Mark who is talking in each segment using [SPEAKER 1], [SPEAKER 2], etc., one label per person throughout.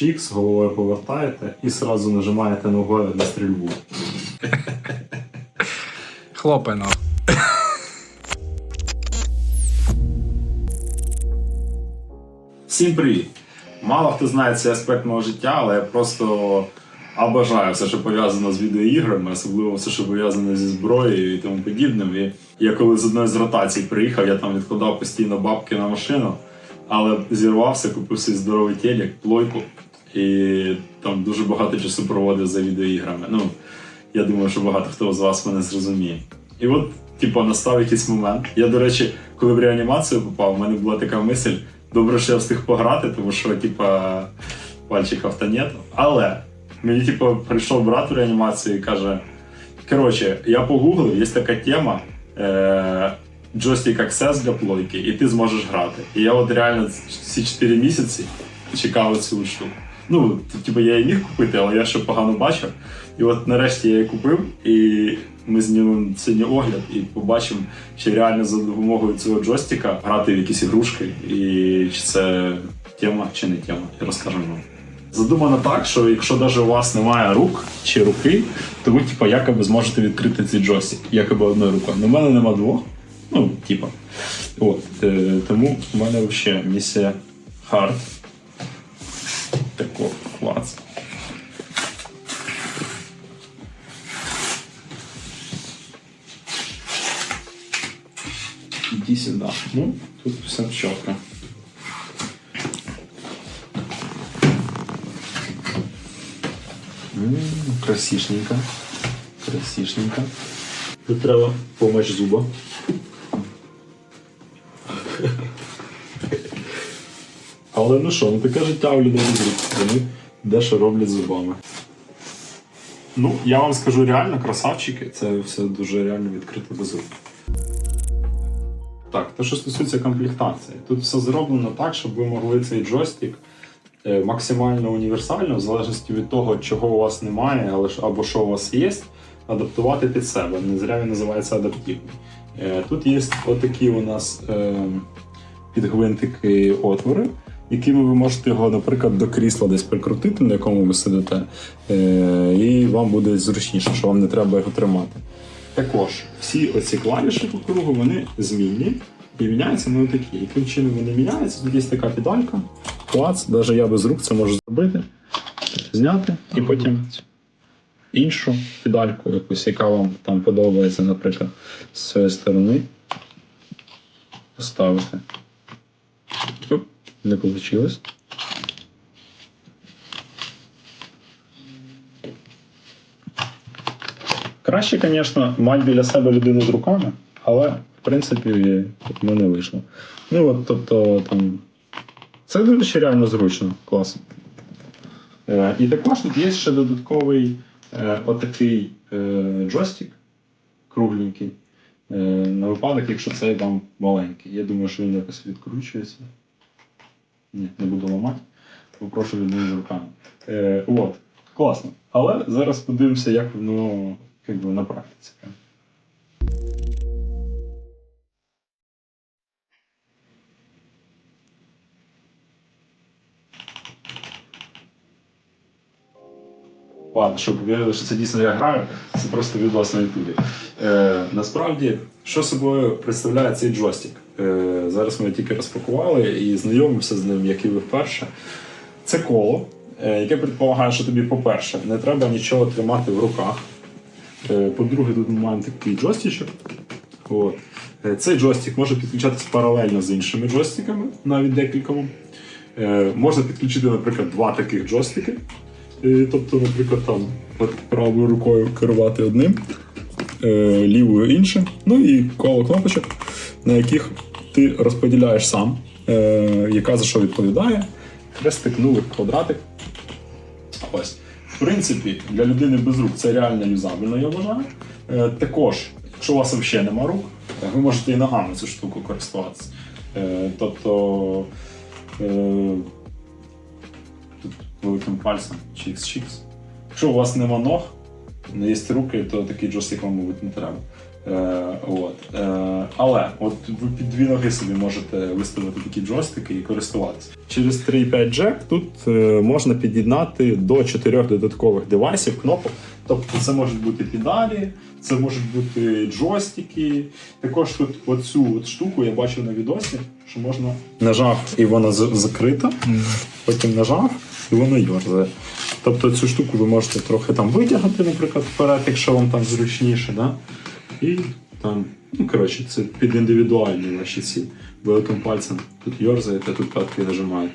[SPEAKER 1] чікс, головою повертаєте і сразу нажимаєте ногою на стрільбу.
[SPEAKER 2] Хлопай нахуй.
[SPEAKER 1] Всім привіт! Мало хто знає цей аспект мого життя, але я просто обожаю все, що пов'язано з відеоіграми, особливо все, що пов'язане зі зброєю і тому подібним. І я коли з одної з ротацій приїхав, я там відкладав постійно бабки на машину, але зірвався, купив свій здоровий телек, плойку, і там дуже багато часу проводив за відеоіграми. Ну, я думаю, що багато хто з вас мене зрозуміє. І от, типу, настав якийсь момент. Я, до речі, коли в реанімацію попав, в мене була така мисль, добре, що я встиг пограти, тому що, типа, пальчиків та нету. Але мені, типу, прийшов брат в реанімацію і каже: коротше, я погуглив, є така тема. Е- Joystick Access для плойки, і ти зможеш грати. І я от реально всі 4 місяці чекав цю штуку. Ну, типу, я її міг купити, але я ще погано бачив. І от нарешті я її купив, і ми знімемо сьогодні огляд і побачимо, чи реально за допомогою цього джойстика грати в якісь ігрушки, і чи це тема, чи не тема. І розкажемо вам. Задумано так, що якщо навіть у вас немає рук чи руки, то ви типу, якоби зможете відкрити цей джойстик, якоби одною рукою. У мене нема двох. Ну, типа. От, е, тому в мене взагалі місія хард. Клац. Иди сюда. Ну, тут все четко. М, Красишненько. Красишненько. Тут треба помощь зуба. Але ну що, ну таке життя у людей з. Вони дещо роблять зубами. Ну, я вам скажу реально, красавчики, це все дуже реально відкрито без. Так, те, що стосується комплектації, тут все зроблено так, щоб ви могли цей джойстик е, максимально універсально, в залежності від того, чого у вас немає, або що у вас є, адаптувати під себе. Не зря він називається адаптивний. Е, Тут є отакі у нас е, під отвори, якими ви можете його, наприклад, до крісла десь прикрутити, на якому ви сидите, е, і вам буде зручніше, що вам не треба його тримати. Також всі оці клавіші по кругу вони змінні і міняються на такі. Яким чином вони міняються? Тут є така педалька, клац, навіть я без рук це можу зробити, зняти і потім іншу педальку, якусь, яка вам там подобається, наприклад, з цієї сторони. Поставити. Не вийшло. Краще, звісно, мати біля себе людину з руками, але в принципі в мене вийшло. Ну от, тобто там. Це ще реально зручно, класно. Е, і також тут є ще додатковий е, отакий е, джойстик кругленький. Е, на випадок, якщо цей вам маленький. Я думаю, що він якось відкручується. Ні, не буду ламати. Попрошу з руками. Е, от, класно. Але зараз подивимося, як воно як на практиці. Ладно, щоб вірили, що це дійсно я граю, це просто відос на Ютубі. Е, насправді, що собою представляє цей джойстик? Е, зараз ми тільки розпакували і знайомимося з ним, як і ви вперше. Це коло, е, яке предполагає, що тобі, по-перше, не треба нічого тримати в руках. Е, По-друге, тут ми маємо такий джойстичок. От. Е, Цей джойстик може підключатися паралельно з іншими джойстиками, навіть декількома. Е, Можна підключити, наприклад, два таких джойстики. Е, Тобто, наприклад, там правою рукою керувати одним, е, лівою іншим. Ну і коло кнопочок, на яких ти розподіляєш сам, е, яка за що відповідає. Хрестик, нулик, квадратик. Ось. В принципі, для людини без рук це реально юзабельно, я вважаю. Е, також, якщо у вас взагалі нема рук, ви можете і ногами цю штуку користуватися. Тобто великим пальцем чікс-чікс. Якщо у вас нема ног, не є руки, то такий джойстик вам, мабуть, не треба. Е, от. Е, але от ви під дві ноги собі можете виставити такі джойстики і користуватися. Через 3.5 джек тут е, можна під'єднати до 4 додаткових девайсів, кнопок. Тобто це можуть бути педалі, це можуть бути джойстики. Також тут оцю от штуку я бачив на відосі, що можна нажав і вона закрита, потім нажав і воно йорзає. Тобто цю штуку ви можете трохи там витягнути, наприклад, вперед, якщо вам там зручніше. Да? І там, ну коротше, це під індивідуальні ваші ці великим пальцем. Тут йорзаєте, тут п'ятки нажимаєте.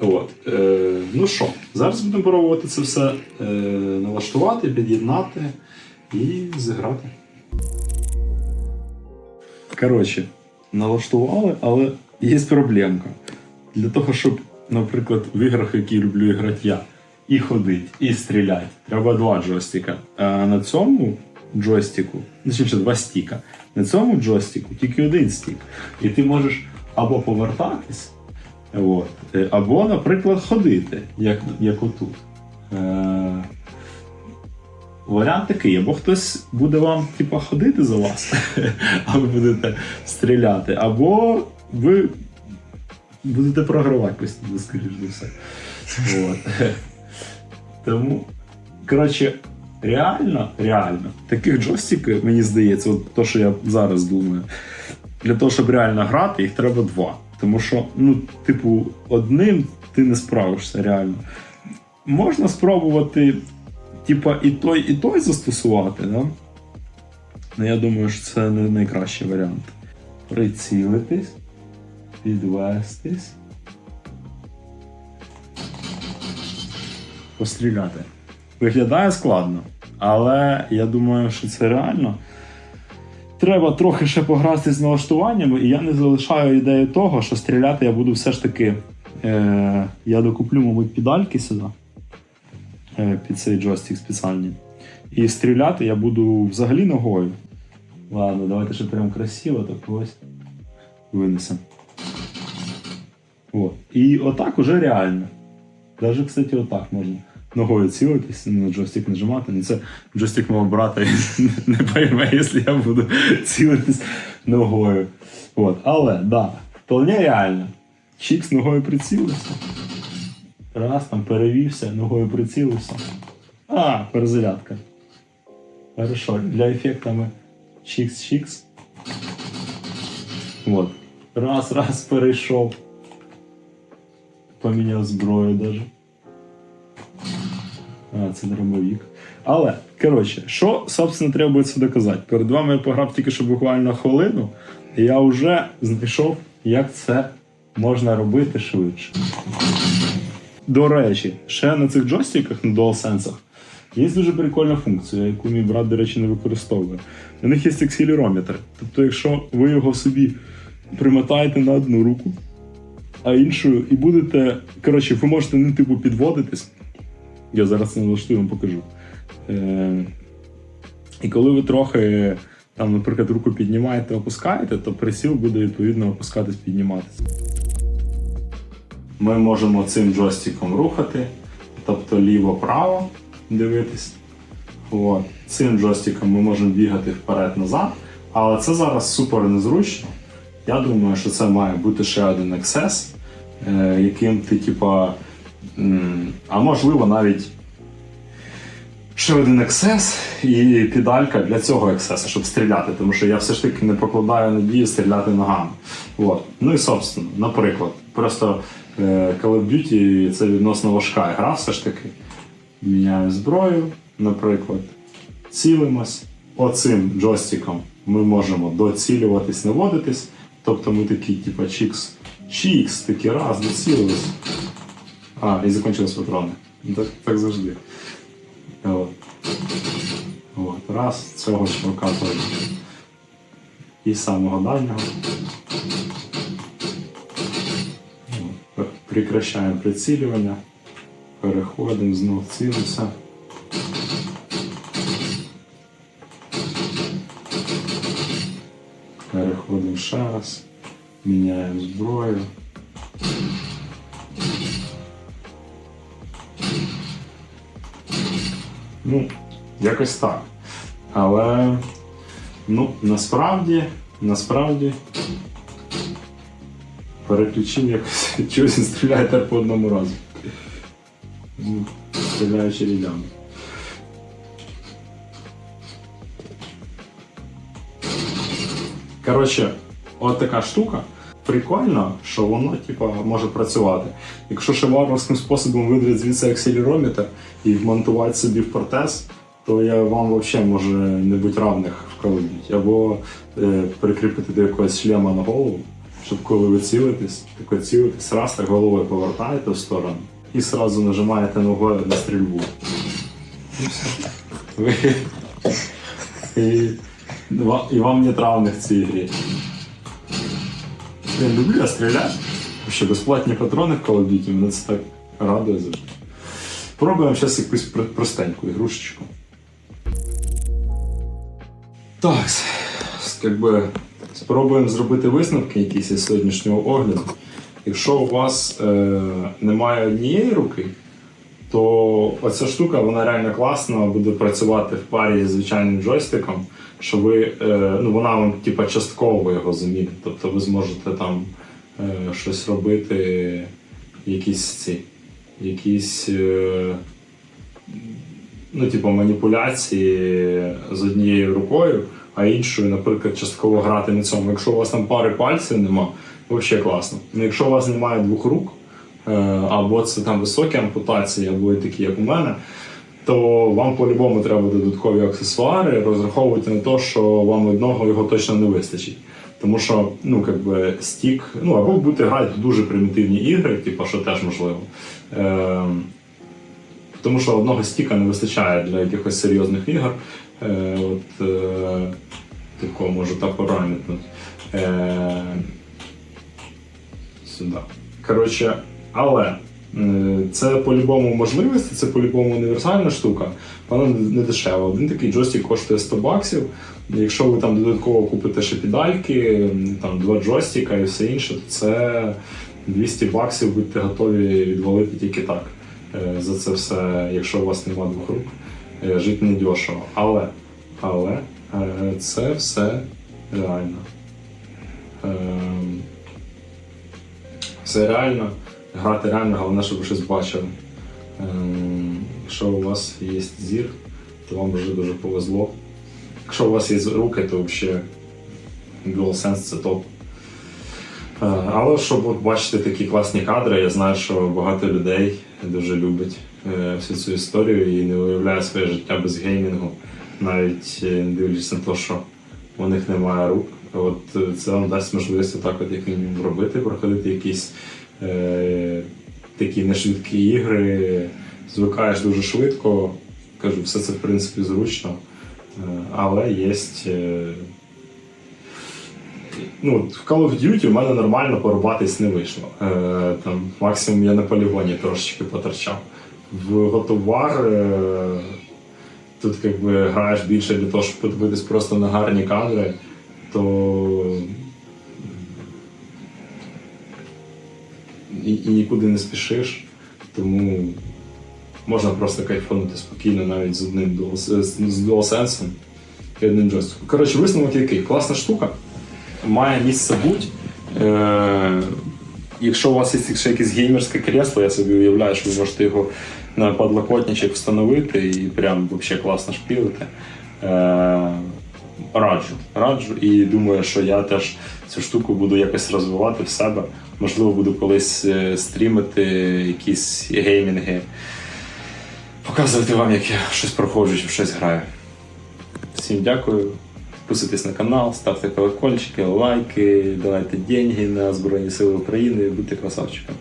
[SPEAKER 1] От. Е, ну що, зараз будемо пробувати це все е, налаштувати, під'єднати і зіграти. Коротше, налаштували, але є проблемка. Для того, щоб, наприклад, в іграх, які люблю грати я, і ходити, і стріляти, треба два джойстика. А на цьому джойстику, точніше, два стіка. На цьому джойстику тільки один стік. І ти можеш або повертатись, от, е, або, наприклад, ходити, як, як отут. Е, Варіант такий, або хтось буде вам типа, ходити за вас, а ви будете стріляти, або ви будете програвати постійно, скоріш за все. От. Тому, коротше, реально, реально, таких джойстиків, мені здається, от то, що я зараз думаю, для того, щоб реально грати, їх треба два. Тому що, ну, типу, одним ти не справишся реально. Можна спробувати, типа, і той, і той застосувати, да? Ну, я думаю, що це не найкращий варіант. Прицілитись, підвестись. Постріляти. Виглядає складно, але я думаю, що це реально. Треба трохи ще пограти з налаштуваннями, і я не залишаю ідею того, що стріляти я буду все ж таки. Е, я докуплю, мабуть, педальки сюди е, під цей джойстик спеціальний. І стріляти я буду взагалі ногою. Ладно, давайте ще прям красиво, так ось винесемо. От. І отак уже реально. Даже, кстати, отак можна. Ногою цілитись, на джойстик нажимати. Ну, це джойстик мого брата не пойме, якщо я буду цілитись ногою. От. Але, да, вполне реально. Чікс ногою прицілився. Раз там перевівся, ногою прицілився. А, перезарядка. Хорошо, для ефекта ми чікс-чікс. Вот. Раз, раз перейшов. Поміняв зброю даже. А, це дробовик. Але, коротше, що, собственно, це доказати? Перед вами я пограв тільки що буквально хвилину, і я вже знайшов, як це можна робити швидше. До речі, ще на цих джойстиках, на DualSense, є дуже прикольна функція, яку мій брат, до речі, не використовує. У них є акселерометр. Тобто, якщо ви його собі примотаєте на одну руку, а іншою, і будете. Коротше, ви можете ну, типу, підводитись. Я зараз це налаштую вам покажу. Е, і коли ви трохи, там, наприклад, руку піднімаєте, опускаєте, то присіл буде відповідно опускатись, підніматися. Ми можемо цим джойстиком рухати, тобто ліво-право дивитись. От. Цим джойстиком ми можемо бігати вперед-назад, але це зараз супер незручно. Я думаю, що це має бути ще один access, е, яким ти, типа, а можливо, навіть ще один access і педалька для цього access, щоб стріляти, тому що я все ж таки не покладаю надію стріляти ногами. От. Ну і собственно, наприклад, просто е, Call of Duty це відносно важка гра, все ж таки. Міняю зброю, наприклад, цілимось. Оцим джойстиком ми можемо доцілюватись, наводитись. Тобто ми такі, типа, чікс, чікс, такі раз, доцілились. А, і закінчились патрони. Ну, Так, так завжди. От. От. Раз, цього чувака теж. І самого дальнього. От. Прекращаємо прицілювання. Переходимо, знов цілимося. Міняємо зброю. Ну, якось так. Але Ну, насправді, насправді. Переключив якось чогось і стріляє по одному разу. Ну, Стріляю чередями. Коротше, от така штука. Прикольно, що воно типа, може працювати. Якщо ще варварським способом видрати звідси акселерометр і вмонтувати собі в протез, то я вам взагалі може не бути равних в Call of Duty. Або е, прикріпити до якогось шлема на голову, щоб коли ви цілитесь, так от цілитесь, раз так головою повертаєте в сторону і сразу нажимаєте ногою на стрільбу. І, і вам не травних в цій грі. Я люблю я стріляти. Ще безплатні патрони в Call of Duty, мене це так радує завжди. Пробуємо зараз якусь простеньку ігрушечку. Так, як би спробуємо зробити висновки якісь із сьогоднішнього огляду. Якщо у вас е, немає однієї руки, то оця штука вона реально класна, буде працювати в парі з звичайним джойстиком, що ви, е, ну, вона вам типа, частково його замінить. Тобто ви зможете там е, щось робити, якісь ці, якісь е, ну, типу, маніпуляції з однією рукою, а іншою, наприклад, частково грати на цьому. Якщо у вас там пари пальців нема, взагалі класно. Ну, якщо у вас немає двох рук, або це там високі ампутації, або такі, як у мене, то вам по-любому треба додаткові аксесуари, розраховуйте на те, що вам одного його точно не вистачить. Тому що, ну, как би, стік, ну, або будете грати в дуже примітивні ігри, типу, що теж можливо. Е, тому що одного стіка не вистачає для якихось серйозних ігор. Е, от, е, такого можу так поранити. Е, сюди. Коротше, але це по-любому можливості, це по-любому універсальна штука. Вона не дешева. Один такий джойстик коштує 100 баксів. Якщо ви там додатково купите ще педальки, там два джойстика і все інше, то це 200 баксів будьте готові відвалити тільки так. Е, За це все, якщо у вас немає двох рук, е, жити не дешево. Але, але е, це все реально. Ем, Все реально, грати реально, головне, щоб ви щось бачили. Ем, Якщо у вас є зір, то вам вже дуже повезло. Якщо у вас є руки, то взагалі DualSense це топ. Е, Але щоб бачити такі класні кадри, я знаю, що багато людей дуже люблять е, всю цю історію і не уявляє своє життя без геймінгу, навіть е, дивлячись на те, що у них немає рук. От це вам дасть можливість отак от як мінімум робити, проходити якісь такі нешвидкі ігри, звикаєш дуже швидко. Кажу, все це в принципі зручно, Е, але є. Е, ну, в Call of Duty у мене нормально порубатись не вийшло. Е, там, максимум я на полігоні трошечки поторчав. В е, тут якби, граєш більше для того, щоб подивитись просто на гарні кадри, то і, і нікуди не спішиш. Тому можна просто кайфанути спокійно навіть з одним DualSense і одним джойстиком. Коротше, висновок який? Класна штука має місце бути. Е, якщо у вас є ще якесь геймерське кресло, я собі уявляю, що ви можете його на подлокотничок встановити і прям взагалі класно шпілити. Е, раджу, раджу і думаю, що я теж цю штуку буду якось розвивати в себе. Можливо, буду колись е, стрімити якісь геймінги, показувати вам, як я щось проходжу чи щось граю. Всім дякую. Підписуйтесь на канал, ставте колокольчики, лайки, давайте деньги на Збройні Сили України, будьте красавчиками.